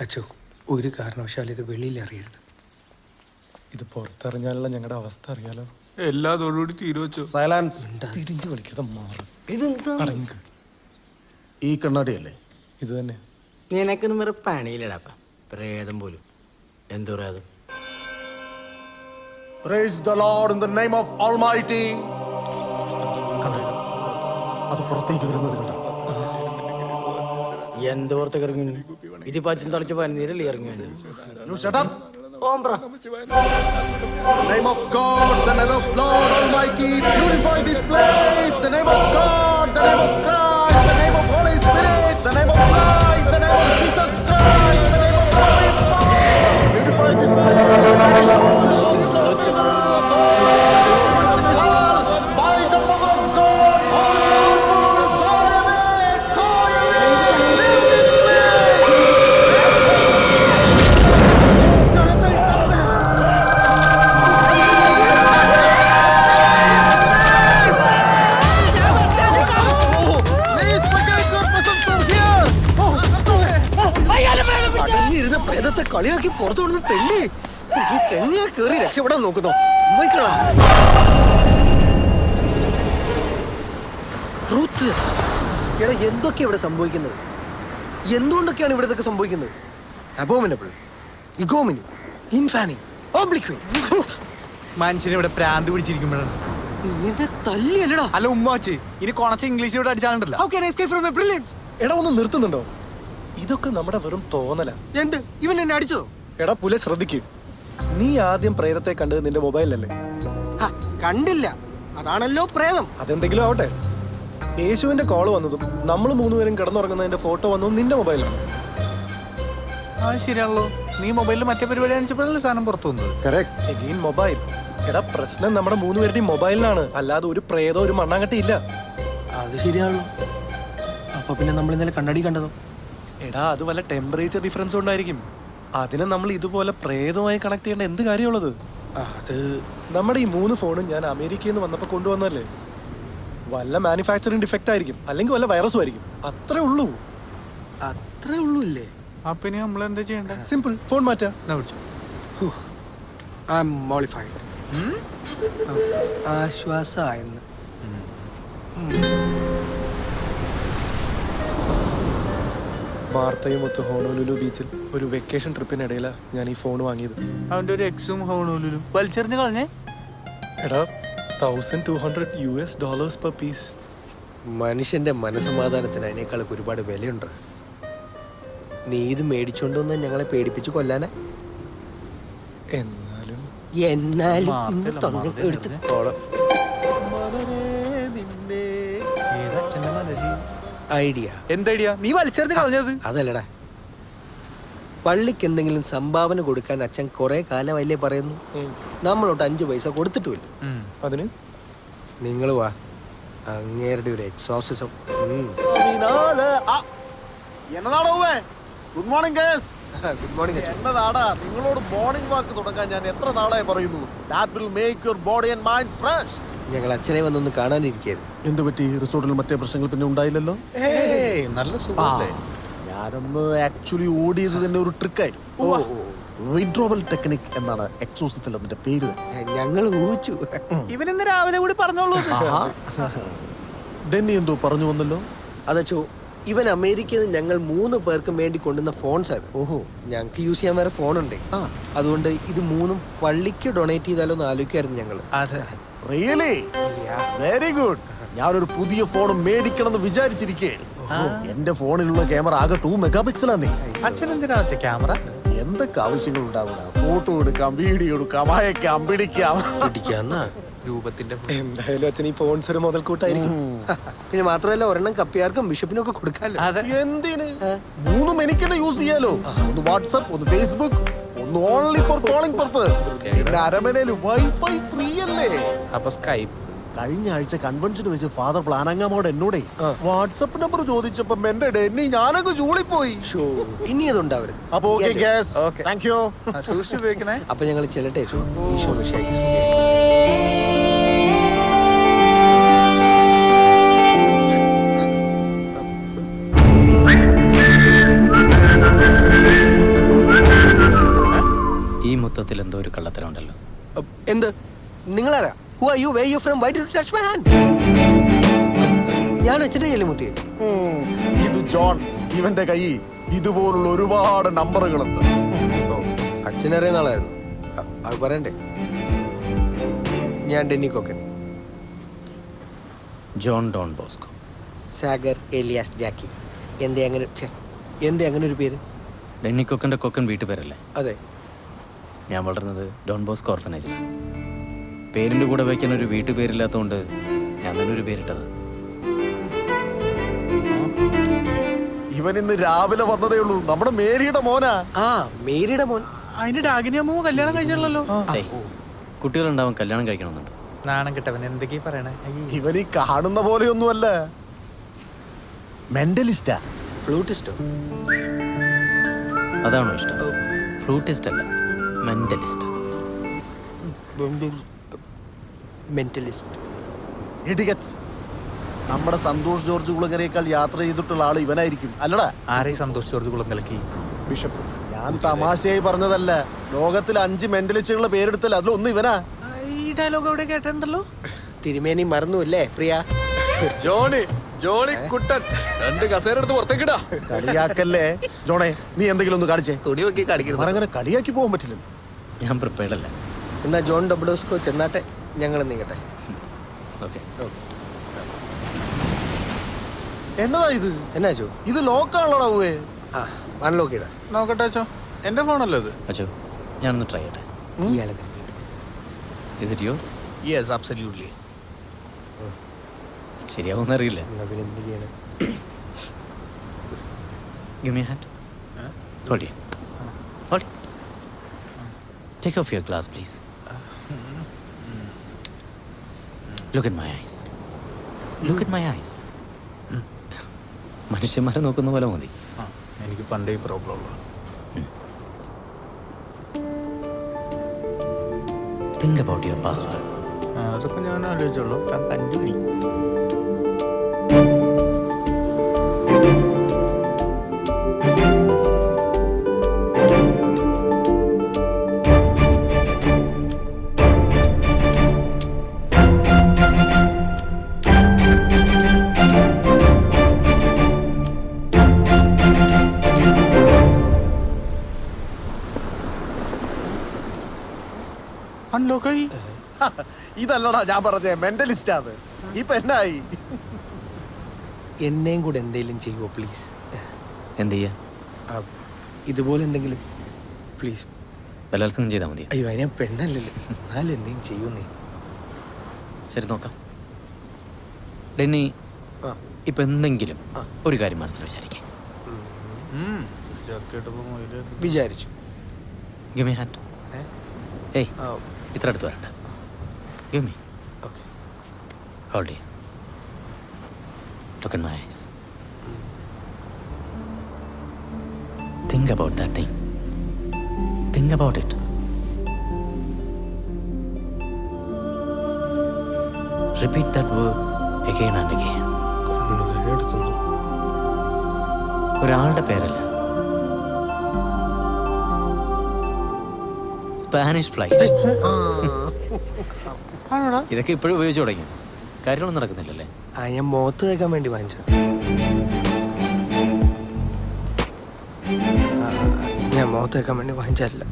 അച്ചോ ഒരു കാരണവശാലും ഇത് വെളിയിൽ അറിയരുത്. ഇത് പുറത്തറിഞ്ഞാലുള്ള ഞങ്ങളുടെ അവസ്ഥ അറിയാലോ? എല്ലാ തോടുകൂടി തീരുവച്ചു സൈലൻസ്. തിരിഞ്ഞു കളിക്കാതെ മാറും. ഇതെന്താ? അടങ്ങ്. ഈ കണ്ണാടിയല്ലേ? ഇത് തന്നെ. നിനക്കൊന്നും വേറെ പണിയില്ലടാപ്പ പ്രേതം പോലും. എന്ത് പ്രേതം? Praise the lord in the name of almighty അത് പുറത്തേക്ക് വരുന്നത് എന്ത് പുറത്തേക്ക് ഇറങ്ങി ഇതിപ്പോ അച്ഛൻ തളിച്ച പനിനീരല്ലേ ഇറങ്ങി You this up. പുറത്തു കൊണ്ടു തെല്ലി ഈ തെങ്ങിയെ കയറി രക്ഷപ്പെടാൻ നോക്കുന്നു. സമ്മതിക്കടാ. Ruthless. എടാ എന്തൊക്കെയാ ഇവിടെ സംഭവിക്കുന്നത്? എന്തുകൊണ്ടൊക്കെയാണ് ഇവിടെ ഇതൊക്കെ സംഭവിക്കുന്നത്? അബോമിനബിൾ ഇഗോമിനി ഇൻഫാനി ഓബ്ലിക്വി മനുഷ്യനെ ഇവിടെ പ്രാന്ത് പിടിച്ചിരിക്കുമ്പോഴാണ്. നിന്റെ തല്ലിയല്ലടാ. അല്ല ഉമ്മാച്ചി ഇനി കൊണച്ച ഇംഗ്ലീഷ് ഇവിടെ അടിച്ചാലുണ്ടല്ലോ എസ്കേപ്പ് ഫ്രം മൈ ബ്രില്യൻസ് എടാ ഒന്ന് നിർത്തുന്നുണ്ടോ? ഇതൊക്കെ നമ്മുടെ വെറും തോന്നല. എന്ത്? ഇവൻ എന്നെ അടിച്ചോ എടാ പുല ശ്രദ്ധിക്ക്. നീ ആദ്യം പ്രേതത്തെ കണ്ടത് നിന്റെ മൊബൈലല്ലേ ഹ, കണ്ടില്ല. അതാണല്ലോ പ്രേതം. അതെന്തെങ്കിലും ആവട്ടെ. യേശുവിന്റെ കോൾ വന്നതും നമ്മൾ മൂന്നുപേരും കിടന്നുറങ്ങുന്നതിന്റെ ഫോട്ടോ വന്നതും നിന്റെ മൊബൈലാണ് ആ ശരിയാണല്ലോ. നീ മൊബൈലിൽ മറ്റേ പരിപാടി കാണിച്ചപ്പോഴല്ലേ സാധനം പുറത്തു വന്നത്? Again mobile. എടാ പ്രശ്നം നമ്മുടെ മൂന്നുപേരുടെയും മൊബൈലിലാണ്. അല്ലാതെ ഒരു പ്രേതോ ഒരു മണ്ണാങ്കട്ടി ഇല്ല. അത് ശരിയാണല്ലോ. അപ്പൊ പിന്നെ നമ്മൾ ഇന്നലെ കണ്ണടി കണ്ടതോ? എടാ അത് വല്ല ടെമ്പറേച്ചർ ഡിഫറൻസ് കൊണ്ടായിരിക്കും. അതിനെ നമ്മൾ ഇതുപോലെ പ്രേതമായി കണക്ട് ചെയ്യേണ്ട എന്ത് കാര്യമുള്ളത്? അത് നമ്മുടെ ഈ മൂന്ന് ഫോണും ഞാൻ അമേരിക്കയിൽ നിന്ന് വന്നപ്പോൾ കൊണ്ടുവന്നല്ലേ വല്ല മാനുഫാക്ചറിങ് ഡിഫക്റ്റ് ആയിരിക്കും അല്ലെങ്കിൽ വല്ല വൈറസും ആയിരിക്കും. അത്രേ ഉള്ളൂ. അത്രേ ഉള്ളൂ ഇല്ലേ? അപ്പൊ ഇനി നമ്മൾ എന്താ ചെയ്യണ്ട? സിമ്പിൾ ഫോൺ മാറ്റാ. ഐ എം മോളിഫൈഡ് ആശ്വാസമായെന്ന്. വാർത്തയും ഒത്ത് ഹോണോലുലു ബീച്ചിൽ ഒരു വെക്കേഷൻ ട്രിപ്പിനിടയിലാണ് ഞാൻ ഈ ഫോൺ വാങ്ങിയത്. അവന്റെ ഒരു എക്സും ഹോണോലുലു. വലിച്ചെറിഞ്ഞ് കളഞ്ഞേ. എടാ thousand two hundred U S dollars per piece മനുഷ്യന്റെ മനസമാധാനത്തിന് അതിനേക്കാളൊക്കെ ഒരുപാട് വിലയുണ്ട്. നീ ഇത് മേടിച്ചോണ്ടൊന്ന് ഞങ്ങളെ പേടിപ്പിച്ച് കൊല്ലാനാ? എന്നാലും എന്നാലും ഇന്ന് മാപ്പില്ല. എടുത്ത് കോളം ഐഡിയ. എന്തൈഡിയ നീ വലിച്ചെറിഞ്ഞ് കളഞ്ഞത് അതല്ലടാ. പള്ളിക്ക് എന്തെങ്കിലും സംഭാവന കൊടുക്കാൻ അച്ഛൻ കുറെ കാലമല്ലേ പറയുന്നു. നമ്മളോട്ട് അഞ്ചു പൈസ കൊടുത്തിട്ടുമില്ല. അതിന്? നിങ്ങൾ വാ. അങ്ങേരുടെ ഒരു exorcism എന്നതാണോ good morning guys good morning എന്നതാടാ? നിങ്ങളോട് മോർണിംഗ് വാക്ക് തുടങ്ങാൻ ഞാൻ എത്ര നാളായി പറയുന്നു? That will make your body and mind fresh ഞങ്ങൾ അച്ഛനെ വന്നൊന്ന് കാണാനിരിക്കായിരുന്നു എന്ത് പറ്റി? റിസോർട്ടിൽ മറ്റേ പ്രശ്നങ്ങൾ പിന്നെ ഉണ്ടായില്ലല്ലോ? ഏയ്, നല്ല സുഖല്ലേ ഞാനൊന്ന് ആക്ച്വലി ഓടിയത് തന്നെ ഒരു ട്രിക്കായിരുന്നു വിഡ്രോവൽ ടെക്നിക് എന്നാണ് എക്സോസത്തിൽ അതിന്റെ പേര് തന്നെ. ഞങ്ങൾ ഊഹിച്ചു. ഇവൻ ഇന്ന് രാവിലെ കൂടി പറഞ്ഞോളൂ. ഡെന്നി എന്തോ പറഞ്ഞു വന്നല്ലോ? അതച്ചോ ഇവൻ അമേരിക്കയിൽ നിന്ന് ഞങ്ങൾ മൂന്ന് പേർക്കും വേണ്ടി കൊണ്ടുവന്ന ഫോൺസ് ആണ് ഓഹോ. ഞങ്ങൾക്ക് യൂസ് ചെയ്യാൻ വേറെ ഫോൺ ഉണ്ട്. ആ. അതുകൊണ്ട് ഇത് മൂന്നും പള്ളിക്ക് ഡൊണേറ്റ് ചെയ്താലോ എന്ന് ആലോചിക്കായിരുന്നു ഞങ്ങൾ അതെ. റിയലി വെരി ഗുഡ് ഞാനൊരു പുതിയ ഫോൺ മേടിക്കണം എന്ന് വിചാരിച്ചിരിക്കേ എന്റെ ഫോണിലുള്ള ക്യാമറ ആകെ ടൂ മെഗാ പിക്സലാ നീ അച്ഛൻ എന്തിനാ അച്ഛൻ ക്യാമറ എന്തൊക്കെ ആവശ്യങ്ങൾ ഉണ്ടാവുക ഫോട്ടോ എടുക്കാം വീഡിയോ എടുക്കാം അയക്കാം പിടിക്കാം. പിടിക്കാന്നാ രൂപത്തിന്റെ എന്തായാലും അച്ഛൻ ഈ ഫോൺസ് ഒരു മുതൽക്കൂട്ടായിരിക്കും. പിന്നെ മാത്രമല്ല ഒരെണ്ണം കപ്പിയാർക്കും ബിഷപ്പിനും ഒക്കെ കൊടുക്കാല്ലോ എന്തിന്? മൂന്നും എനിക്ക് തന്നെ യൂസ് ചെയ്യാലോ ഒന്ന് വാട്സപ്പ് ഒന്ന് ഫേസ്ബുക്ക് ഒന്ന് ഓൺലി ഫോർ കോളിംഗ് പർപ്പസ് പിന്നെ അരമനയിൽ വൈഫൈ ഫ്രീ അല്ലേ? അപ്പൊ സ്കൈപ്പ് കഴിഞ്ഞ ആഴ്ച കൺവെൻഷന് വെച്ച് ഫാദർ പ്ലാനങ്ങാമോട് എന്നോടേ വാട്സപ്പ് നമ്പർ ചോദിച്ചപ്പോ എന്റെ ഡെന്നി ഞാനങ്ങ് ചൂളിപ്പോയി. ഇനി അതുണ്ടാവരുത് അപ്പൊ ഓക്കെ ഗ്യാസ്. താങ്ക് യു സൂക്ഷിച്ച് ഉപയോഗിക്കണേ. അപ്പൊ ഞങ്ങൾ ചെല്ലട്ടെ are you way you from why do touch my hand ഞാൻ അച്ഛന്റെ കയ്യിലെ മുത്തി ഇത് ജോൺ ഇവന്റെ കൈ. ഇതുപോലുള്ള ഒരുപാട് നമ്പറുകളുണ്ട്. അച്ഛനറിയുന്ന ആളായിരുന്നു. അത് പറയണ്ടേ? ഞാൻ Denny Kokkan. John Don Bosco. Sagar alias Jacky. എന്തേ അങ്ങനെ എന്തേ അങ്ങനെ ഒരു പേര്? ഡെന്നി കൊക്കന്റെ കൊക്കൻ വീട്ടുപേരല്ലേ? അതെ. ഞാൻ വളർന്നത് ഡോൺ ബോസ്കോ ഓർഫനേജിലാണ്. പേരിന്റെ കൂടെ വയ്ക്കാൻ ഒരു വീട്ടുപേരില്ലാത്തതുകൊണ്ട് ഞാൻ തന്നെ ഒരു പേരിട്ടത്. ഇവൻ ഇന്ന് രാവിലെ വന്നതേ ഉള്ളൂ. നമ്മുടെ മേരിയുടെ മോനാ. ആ മേരിയുടെ മോൻ. അതിന്റെ ഡാഗിനിയമ്മ കല്യാണം കഴിച്ചല്ലോ കുട്ടികളുണ്ടാവും കല്യാണം കഴിക്കണമെന്നുണ്ട്. നാണം കിട്ടവൻ എന്തൊക്കെയാ പറയണേ. ഇവൻ ഈ കാണുന്ന പോലെയൊന്നുമല്ല. മെന്റലിസ്റ്റാ ഫ്ലൂട്ടിസ്റ്റോ അതാണോ ഇഷ്ടം? ഫ്ലൂട്ടിസ്റ്റ് അല്ല മെന്റലിസ്റ്റ് മെന്റലിസ്റ്റ്. ഇടികച്ച് നമ്മുടെ സന്തോഷ് ജോർജ് കുളങ്ങരയേക്കാൾ യാത്ര ചെയ്തിട്ടുള്ള ആൾ ഇവനായിരിക്കും. അല്ലടാ. ആരെ സന്തോഷ് ജോർജ് കുളം കലക്കി ബിഷപ്പ് ഞാൻ തമാശയായി പറഞ്ഞതല്ല. ലോകത്തിൽ അഞ്ച് മെന്റലിസ്റ്റുകളുടെ പേരെടുത്തല്ല. അതിലൊന്ന് ഇവനാ. ഈ ഡയലോഗ് അവിടെ കേട്ടിട്ടുണ്ടല്ലോ? തിരുമേനി മറന്നു അല്ലേ പ്രിയ? ജോണി ജോണി കുട്ടൻ. രണ്ട് കസേര എടുത്ത് പുറത്തേക്കിടാ. കളിയാക്കല്ലേ? ജോണേ നീ എന്തെങ്കിലും ഒന്ന് കാണിച്ചേ. തുടി നോക്കി കാണിക്കരുത് അങ്ങനെ കളിയാക്കി പോകാൻ പറ്റില്ല ഞാൻ പ്രിപ്പയർഡ് അല്ല. എന്നാ ജോൺ ഡബ്ലോസ്കോ ചെന്നാട്ടെ. ഞങ്ങൾ നീങ്ങട്ടെ. ഓക്കെ. എന്നതാ ഇത്? എന്നാ ചോ ഇത് ലോക്കാണല്ലോ ആ അൺലോക്ക് ചെയ്താ. നോക്കട്ടെ അച്ചോ. എന്റെ ഫോണല്ലോ ഇത്? അച്ഛോ ഞാനൊന്ന് ട്രൈ ചെയ്യട്ടെ. ഇയാളെ is it yes yes absolutely ശരിയാവുമെന്ന് അറിയില്ല. എന്നാ പിന്നെ എന്ത് ചെയ്യണം? Give me a hand. Hold it. Hold it. Take off your glass, please. Look in my eyes look in my eyes മനുഷ്യന്മാരെ നോക്കുന്ന പോലെ മതി. എനിക്ക് പണ്ടേ പ്രോബ്ലം ഉള്ളു. തിങ്ക് അബൌട്ട് യുവർ പാസ്വേഡ് അതൊക്കെ ഞാൻ ആലോചിച്ചോളൂ താൻ കണ്ടുപിടി. ഇതല്ലടാ ഞാൻ പറഞ്ഞേ മെന്റലിസ്റ്റാ ആണ്. ഇപ്പൊ എന്നായി? എന്നെയും കൂടെ എന്തെങ്കിലും ചെയ്യുമോ പ്ലീസ് എന്ത് ചെയ്യാ? ഇതുപോലെ എന്തെങ്കിലും പ്ലീസ് ബലാത്സംഗം ചെയ്താൽ മതി അയ്യോ ഞാൻ പെണ്ണല്ലല്ലോ എന്നാലും എന്തെങ്കിലും ചെയ്യുന്നേ ശരി നോക്കാം. ഡെന്നി ആ. ഇപ്പൊ എന്തെങ്കിലും ഒരു കാര്യം മനസ്സിൽ വിചാരിക്കേ. വിചാരിച്ചു. Give hat? ഏയ്. ഇത്ര അടുത്ത് വരണ്ട. യുമി okay hold look in my eyes think thing think about it repeat that word again and again ഒരാളുടെ പേരല്ല. Spanish fly. ആണോടാ? ഇതൊക്കെ ഇപ്പോഴും ഉപയോഗിച്ച് തുടങ്ങി. കാര്യങ്ങളൊന്നും നടക്കുന്നില്ലല്ലേ? ആ ഞാൻ മുഖത്ത് തേക്കാൻ വേണ്ടി വാങ്ങിച്ചു ഞാൻ മുഖത്ത് തേക്കാൻ വേണ്ടി വാങ്ങിച്ചതല്ല.